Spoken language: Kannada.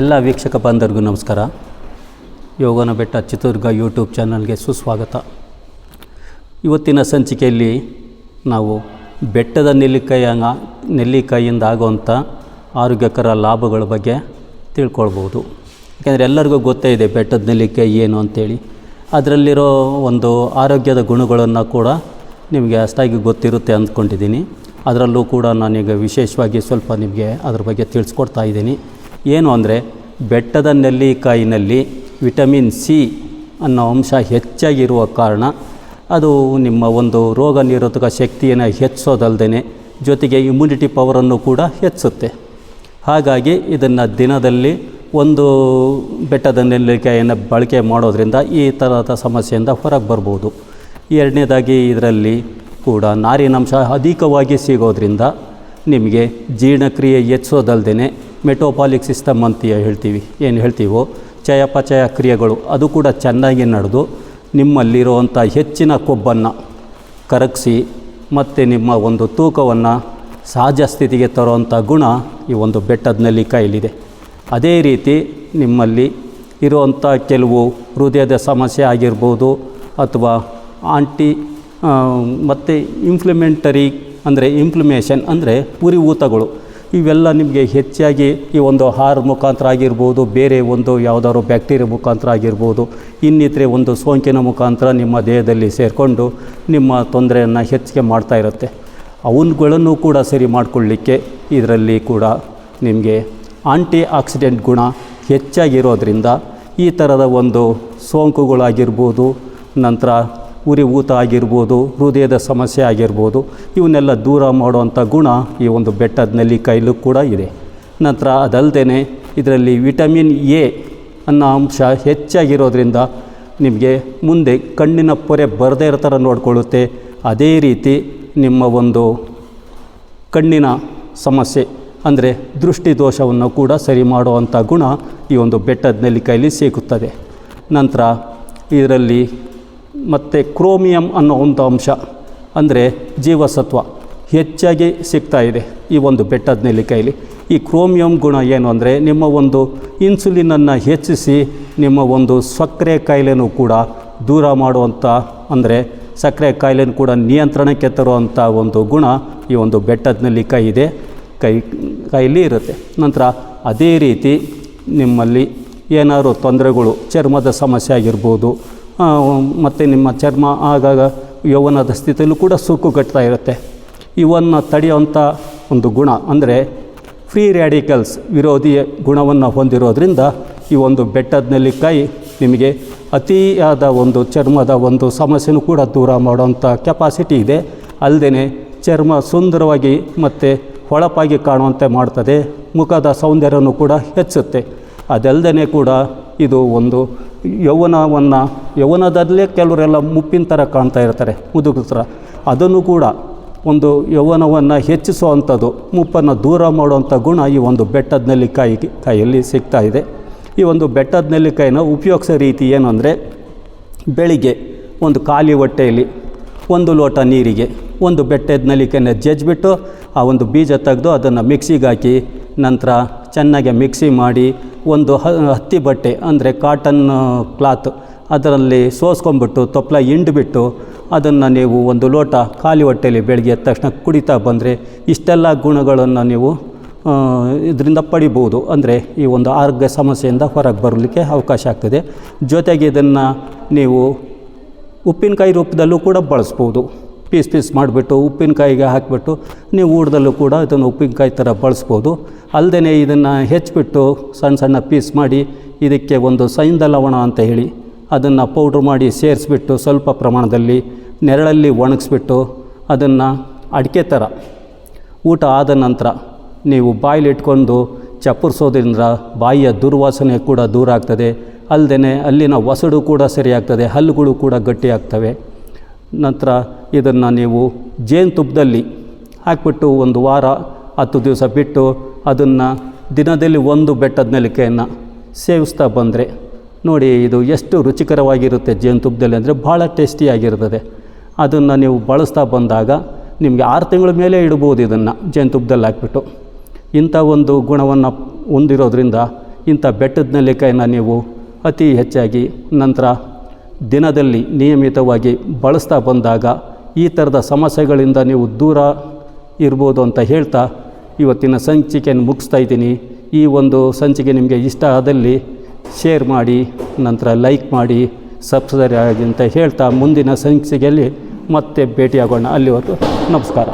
ಎಲ್ಲ ವೀಕ್ಷಕ ಬಾಂಧವರಿಗೂ ನಮಸ್ಕಾರ. ಯೋಗನ ಬೆಟ್ಟ ಚಿತ್ರದುರ್ಗ ಯೂಟ್ಯೂಬ್ ಚಾನಲ್ಗೆ ಸುಸ್ವಾಗತ. ಇವತ್ತಿನ ಸಂಚಿಕೆಯಲ್ಲಿ ನಾವು ಬೆಟ್ಟದ ನೆಲ್ಲಿಕಾಯಿ ನೆಲ್ಲಿಕಾಯಿಯಿಂದ ಆಗುವಂಥ ಆರೋಗ್ಯಕರ ಲಾಭಗಳ ಬಗ್ಗೆ ತಿಳ್ಕೊಳ್ಬೋದು ಯಾಕೆಂದರೆ ಎಲ್ಲರಿಗೂ ಗೊತ್ತೇ ಇದೆ ಬೆಟ್ಟದ ನೆಲ್ಲಿಕಾಯಿ ಏನು ಅಂತೇಳಿ. ಅದರಲ್ಲಿರೋ ಒಂದು ಆರೋಗ್ಯದ ಗುಣಗಳನ್ನು ಕೂಡ ನಿಮಗೆ ಅಷ್ಟಾಗಿ ಗೊತ್ತಿರುತ್ತೆ ಅಂದ್ಕೊಂಡಿದ್ದೀನಿ. ಅದರಲ್ಲೂ ಕೂಡ ನಾನೀಗ ವಿಶೇಷವಾಗಿ ಸ್ವಲ್ಪ ನಿಮಗೆ ಅದ್ರ ಬಗ್ಗೆ ತಿಳಿಸ್ಕೊಡ್ತಾ ಇದ್ದೀನಿ. ಏನು ಅಂದರೆ ಬೆಟ್ಟದ ನೆಲ್ಲಿಕಾಯಿನಲ್ಲಿ ವಿಟಮಿನ್ ಸಿ ಅನ್ನೋ ಅಂಶ ಹೆಚ್ಚಾಗಿರುವ ಕಾರಣ ಅದು ನಿಮ್ಮ ಒಂದು ರೋಗ ನಿರೋಧಕ ಶಕ್ತಿಯನ್ನು ಹೆಚ್ಚಿಸೋದಲ್ಲದೆ ಜೊತೆಗೆ ಇಮ್ಯುನಿಟಿ ಪವರನ್ನು ಕೂಡ ಹೆಚ್ಚಿಸುತ್ತೆ. ಹಾಗಾಗಿ ಇದನ್ನು ದಿನದಲ್ಲಿ ಒಂದು ಬೆಟ್ಟದ ನೆಲ್ಲಿಕಾಯಿಯನ್ನು ಬಳಕೆ ಮಾಡೋದ್ರಿಂದ ಈ ಥರದ ಸಮಸ್ಯೆಯಿಂದ ಹೊರಗೆ ಬರ್ಬೋದು. ಎರಡನೇದಾಗಿ ಇದರಲ್ಲಿ ಕೂಡ ನಾರಿನಂಶ ಅಧಿಕವಾಗಿ ಸಿಗೋದ್ರಿಂದ ನಿಮಗೆ ಜೀರ್ಣಕ್ರಿಯೆ ಹೆಚ್ಚೋದಲ್ದೇ ಮೆಟೋಪಾಲಿಕ್ ಸಿಸ್ಟಮ್ ಅಂತ ಹೇಳ್ತೀವಿ. ಏನು ಹೇಳ್ತೀವೋ? ಚಯಾಪಚಯ ಕ್ರಿಯೆಗಳು. ಅದು ಕೂಡ ಚೆನ್ನಾಗಿ ನಡೆದು ನಿಮ್ಮಲ್ಲಿರುವಂಥ ಹೆಚ್ಚಿನ ಕೊಬ್ಬನ್ನು ಕರಗಿಸಿ ಮತ್ತು ನಿಮ್ಮ ಒಂದು ತೂಕವನ್ನು ಸಹಜ ಸ್ಥಿತಿಗೆ ತರುವಂಥ ಗುಣ ಈ ಒಂದು ಬೆಟ್ಟದ ನೆಲ್ಲಿಕಾಯಲ್ಲಿದೆ ಅದೇ ರೀತಿ ನಿಮ್ಮಲ್ಲಿ ಇರುವಂಥ ಕೆಲವು ಹೃದಯದ ಸಮಸ್ಯೆ ಆಗಿರ್ಬೋದು ಅಥವಾ ಆಂಟಿ ಮತ್ತು ಇಂಪ್ಲಿಮೆಂಟರಿ ಅಂದರೆ ಇಂಪ್ಲಿಮೇಷನ್ ಅಂದರೆ ಉರಿಯೂತಗಳು ಇವೆಲ್ಲ ನಿಮಗೆ ಹೆಚ್ಚಾಗಿ ಈ ಒಂದು ಹಾರ್ ಮುಖಾಂತರ ಆಗಿರ್ಬೋದು, ಬೇರೆ ಒಂದು ಯಾವುದಾದ್ರು ಬ್ಯಾಕ್ಟೀರಿಯಾ ಮುಖಾಂತರ ಆಗಿರ್ಬೋದು, ಇನ್ನಿತರೆ ಒಂದು ಸೋಂಕಿನ ಮುಖಾಂತರ ನಿಮ್ಮ ದೇಹದಲ್ಲಿ ಸೇರಿಕೊಂಡು ನಿಮ್ಮ ತೊಂದರೆಯನ್ನು ಹೆಚ್ಚಿಗೆ ಮಾಡ್ತಾ ಇರುತ್ತೆ. ಅವನ್ಗಳನ್ನು ಕೂಡ ಸರಿ ಮಾಡಿಕೊಳ್ಳಿಕ್ಕೆ ಇದರಲ್ಲಿ ಕೂಡ ನಿಮಗೆ ಆಂಟಿ ಆಕ್ಸಿಡೆಂಟ್ ಗುಣ ಹೆಚ್ಚಾಗಿರೋದ್ರಿಂದ ಈ ಥರದ ಒಂದು ಸೋಂಕುಗಳಾಗಿರ್ಬೋದು, ನಂತರ ಉರಿ ಊತ ಆಗಿರ್ಬೋದು, ಹೃದಯದ ಸಮಸ್ಯೆ ಆಗಿರ್ಬೋದು, ಇವನ್ನೆಲ್ಲ ದೂರ ಮಾಡುವಂಥ ಗುಣ ಈ ಒಂದು ಬೆಟ್ಟದ ನೆಲ್ಲಿಕಾಯಿಲೂ ಕೂಡ ಇದೆ. ನಂತರ ಅದಲ್ಲದೆ ಇದರಲ್ಲಿ ವಿಟಮಿನ್ ಎ ಅನ್ನೋ ಅಂಶ ಹೆಚ್ಚಾಗಿರೋದ್ರಿಂದ ನಿಮಗೆ ಮುಂದೆ ಕಣ್ಣಿನ ಪೊರೆ ಬರದೇ ಇರೋ ಥರ ನೋಡಿಕೊಳ್ಳುತ್ತೆ. ಅದೇ ರೀತಿ ನಿಮ್ಮ ಒಂದು ಕಣ್ಣಿನ ಸಮಸ್ಯೆ ಅಂದರೆ ದೃಷ್ಟಿ ದೋಷವನ್ನು ಕೂಡ ಸರಿ ಮಾಡುವಂಥ ಗುಣ ಈ ಒಂದು ಬೆಟ್ಟದ ನೆಲ್ಲಿಕಾಯಲ್ಲಿ ಸಿಗುತ್ತದೆ. ನಂತರ ಇದರಲ್ಲಿ ಮತ್ತು ಕ್ರೋಮಿಯಂ ಅನ್ನೋ ಒಂದು ಅಂಶ, ಅಂದರೆ ಜೀವಸತ್ವ ಹೆಚ್ಚಾಗಿ ಸಿಗ್ತಾ ಇದೆ ಈ ಒಂದು ಬೆಟ್ಟದ ನೆಲ್ಲಿಕಾಯಲ್ಲಿ ಈ ಕ್ರೋಮಿಯಂ ಗುಣ ಏನು ಅಂದರೆ ನಿಮ್ಮ ಒಂದು ಇನ್ಸುಲಿನನ್ನು ಹೆಚ್ಚಿಸಿ ನಿಮ್ಮ ಒಂದು ಸಕ್ಕರೆ ಕಾಯಿಲೆನೂ ಕೂಡ ದೂರ ಮಾಡುವಂಥ ಅಂದರೆ ಸಕ್ಕರೆ ಕಾಯಿಲೆನೂ ಕೂಡ ನಿಯಂತ್ರಣಕ್ಕೆ ತರುವಂಥ ಒಂದು ಗುಣ ಈ ಒಂದು ಬೆಟ್ಟದ ನೆಲ್ಲಿಕಾಯಿ ಇದೆ. ಕೈ, ಕೈಲಿ ಇರುತ್ತೆ. ನಂತರ ಅದೇ ರೀತಿ ನಿಮ್ಮಲ್ಲಿ ಏನಾದರೂ ತೊಂದರೆಗಳು, ಚರ್ಮದ ಸಮಸ್ಯೆ ಆಗಿರ್ಬೋದು ಮತ್ತು ನಿಮ್ಮ ಚರ್ಮ ಆಗಾಗ ಯೌವನದ ಸ್ಥಿತಿಯಲ್ಲೂ ಕೂಡ ಸುಕ್ಕುಗಟ್ತಾ ಇರುತ್ತೆ. ಇವನ್ನು ತಡೆಯುವಂಥ ಒಂದು ಗುಣ ಅಂದರೆ ಫ್ರೀ ರ್ಯಾಡಿಕಲ್ಸ್ ವಿರೋಧಿಯ ಗುಣವನ್ನು ಹೊಂದಿರೋದ್ರಿಂದ ಈ ಒಂದು ಬೆಟ್ಟದ ನೆಲ್ಲಿಕಾಯಿ ನಿಮಗೆ ಅತಿಯಾದ ಒಂದು ಚರ್ಮದ ಒಂದು ಸಮಸ್ಯೆನೂ ಕೂಡ ದೂರ ಮಾಡುವಂಥ ಕೆಪಾಸಿಟಿ ಇದೆ. ಅಲ್ಲದೆ ಚರ್ಮ ಸುಂದರವಾಗಿ ಮತ್ತು ಹೊಳಪಾಗಿ ಕಾಣುವಂತೆ ಮಾಡ್ತದೆ. ಮುಖದ ಸೌಂದರ್ಯನೂ ಕೂಡ ಹೆಚ್ಚುತ್ತೆ. ಅದಲ್ಲದೆ ಕೂಡ ಇದು ಒಂದು ಯೌವನವನ್ನು, ಯೌವನದಲ್ಲೇ ಕೆಲವರೆಲ್ಲ ಮುಪ್ಪಿನ ಥರ ಕಾಣ್ತಾ ಇರ್ತಾರೆ ಮುದುಕ್ರ ಥರ ಅದನ್ನು ಕೂಡ ಒಂದು ಯೌವನವನ್ನು ಹೆಚ್ಚಿಸುವಂಥದ್ದು, ಮುಪ್ಪನ್ನು ದೂರ ಮಾಡುವಂಥ ಗುಣ ಈ ಒಂದು ಬೆಟ್ಟದ ನೆಲ್ಲಿಕಾಯಿ ಕಾಯಲ್ಲಿ ಸಿಗ್ತಾ ಇದೆ. ಈ ಒಂದು ಬೆಟ್ಟದ ನೆಲ್ಲಿಕಾಯಿನ ಉಪಯೋಗಿಸೋ ರೀತಿ ಏನು ಅಂದರೆ ಬೆಳಿಗ್ಗೆ ಒಂದು ಖಾಲಿ ಹೊಟ್ಟೆಯಲ್ಲಿ ಒಂದು ಲೋಟ ನೀರಿಗೆ ಒಂದು ಬೆಟ್ಟದ ನೆಲ್ಲಿಕಾಯಿನ ಜಜ್ಜಿಬಿಟ್ಟು ಆ ಒಂದು ಬೀಜ ತೆಗೆದು ಅದನ್ನು ಮಿಕ್ಸಿಗೆ ಹಾಕಿ ನಂತರ ಚೆನ್ನಾಗಿ ಮಿಕ್ಸಿ ಮಾಡಿ ಒಂದು ಹತ್ತಿ ಬಟ್ಟೆ, ಅಂದರೆ ಕಾಟನ್ ಕ್ಲಾತ್ ಅದರಲ್ಲಿ ಸೋಸ್ಕೊಂಬಿಟ್ಟು ತೊಪ್ಪಲ ಹಿಂಡ್ಬಿಟ್ಟು ಅದನ್ನು ನೀವು ಒಂದು ಲೋಟ ಖಾಲಿ ಹೊಟ್ಟೆಯಲ್ಲಿ ಬೆಳಗ್ಗೆ ಎದ್ದ ತಕ್ಷಣ ಕುಡಿತಾ ಬಂದರೆ ಇಷ್ಟೆಲ್ಲ ಗುಣಗಳನ್ನು ನೀವು ಇದರಿಂದ ಪಡಿಬೋದು. ಅಂದರೆ ಈ ಒಂದು ಆರೋಗ್ಯ ಸಮಸ್ಯೆಯಿಂದ ಹೊರಗೆ ಬರಲಿಕ್ಕೆ ಅವಕಾಶ ಆಗ್ತದೆ. ಜೊತೆಗೆ ಇದನ್ನು ನೀವು ಉಪ್ಪಿನಕಾಯಿ ರೂಪದಲ್ಲೂ ಕೂಡ ಬಳಸ್ಬೋದು. ಪೀಸ್ ಪೀಸ್ ಮಾಡಿಬಿಟ್ಟು ಉಪ್ಪಿನಕಾಯಿಗೆ ಹಾಕಿಬಿಟ್ಟು ನೀವು ಊಟದಲ್ಲೂ ಕೂಡ ಇದನ್ನು ಉಪ್ಪಿನಕಾಯಿ ಥರ ಬಳಸ್ಬೋದು. ಅಲ್ಲದೇ ಇದನ್ನು ಹೆಚ್ಚಿಬಿಟ್ಟು ಸಣ್ಣ ಸಣ್ಣ ಪೀಸ್ ಮಾಡಿ ಇದಕ್ಕೆ ಒಂದು ಸೈಂದ ಲವಣ ಅಂತ ಹೇಳಿ ಅದನ್ನು ಪೌಡ್ರ್ ಮಾಡಿ ಸೇರಿಸ್ಬಿಟ್ಟು ಸ್ವಲ್ಪ ಪ್ರಮಾಣದಲ್ಲಿ ನೆರಳಲ್ಲಿ ಒಣಗಿಸ್ಬಿಟ್ಟು ಅದನ್ನು ಅಡಿಕೆ ಥರ ಊಟ ಆದ ನಂತರ ನೀವು ಬಾಯಿಲಿಟ್ಕೊಂಡು ಚಪ್ಪರಿಸೋದ್ರಿಂದ ಬಾಯಿಯ ದುರ್ವಾಸನೆ ಕೂಡ ದೂರ ಆಗ್ತದೆ. ಅಲ್ಲದೆ ಅಲ್ಲಿನ ಒಸಡು ಕೂಡ ಸರಿಯಾಗ್ತದೆ. ಹಲ್ಲುಗಳು ಕೂಡ ಗಟ್ಟಿಯಾಗ್ತವೆ. ನಂತರ ಇದನ್ನು ನೀವು ಜೇನುತುಪ್ಪದಲ್ಲಿ ಹಾಕಿಬಿಟ್ಟು ಒಂದು ವಾರ, ಹತ್ತು ದಿವಸ ಬಿಟ್ಟು ಅದನ್ನು ದಿನದಲ್ಲಿ ಒಂದು ಬೆಟ್ಟದ ನೆಲಿಕೆಯನ್ನು ಸೇವಿಸ್ತಾ ಬಂದರೆ, ನೋಡಿ ಇದು ಎಷ್ಟು ರುಚಿಕರವಾಗಿರುತ್ತೆ ಜೇನುತುಪ್ಪದಲ್ಲಿ ಅಂದರೆ ಭಾಳ ಟೇಸ್ಟಿಯಾಗಿರ್ತದೆ. ಅದನ್ನು ನೀವು ಬಳಸ್ತಾ ಬಂದಾಗ ನಿಮಗೆ ಆರು ತಿಂಗಳ ಮೇಲೆ ಇಡ್ಬೋದು ಇದನ್ನು ಜೇನುತುಪ್ಪದಲ್ಲಿ ಹಾಕ್ಬಿಟ್ಟು. ಇಂಥ ಒಂದು ಗುಣವನ್ನು ಹೊಂದಿರೋದ್ರಿಂದ ಇಂಥ ಬೆಟ್ಟದ ನೆಲ್ಲಿಕಾಯಿನ ನೀವು ಅತಿ ಹೆಚ್ಚಾಗಿ ನಂತರ ದಿನದಲ್ಲಿ ನಿಯಮಿತವಾಗಿ ಬಳಸ್ತಾ ಬಂದಾಗ ಈ ಥರದ ಸಮಸ್ಯೆಗಳಿಂದ ನೀವು ದೂರ ಇರ್ಬೋದು ಅಂತ ಹೇಳ್ತಾ ಇವತ್ತಿನ ಸಂಚಿಕೆಯನ್ನು ಮುಗಿಸ್ತಾ ಇದ್ದೀನಿ. ಈ ಒಂದು ಸಂಚಿಕೆ ನಿಮಗೆ ಇಷ್ಟ ಆದಲ್ಲಿ ಶೇರ್ ಮಾಡಿ, ನಂತರ ಲೈಕ್ ಮಾಡಿ, ಸಬ್ಸ್ಕ್ರೈಬ್ ಆಗಿ ಅಂತ ಹೇಳ್ತಾ ಮುಂದಿನ ಸಂಚಿಕೆಯಲ್ಲಿ ಮತ್ತೆ ಭೇಟಿಯಾಗೋಣ. ಅಲ್ಲಿವರೆಗೂ ನಮಸ್ಕಾರ.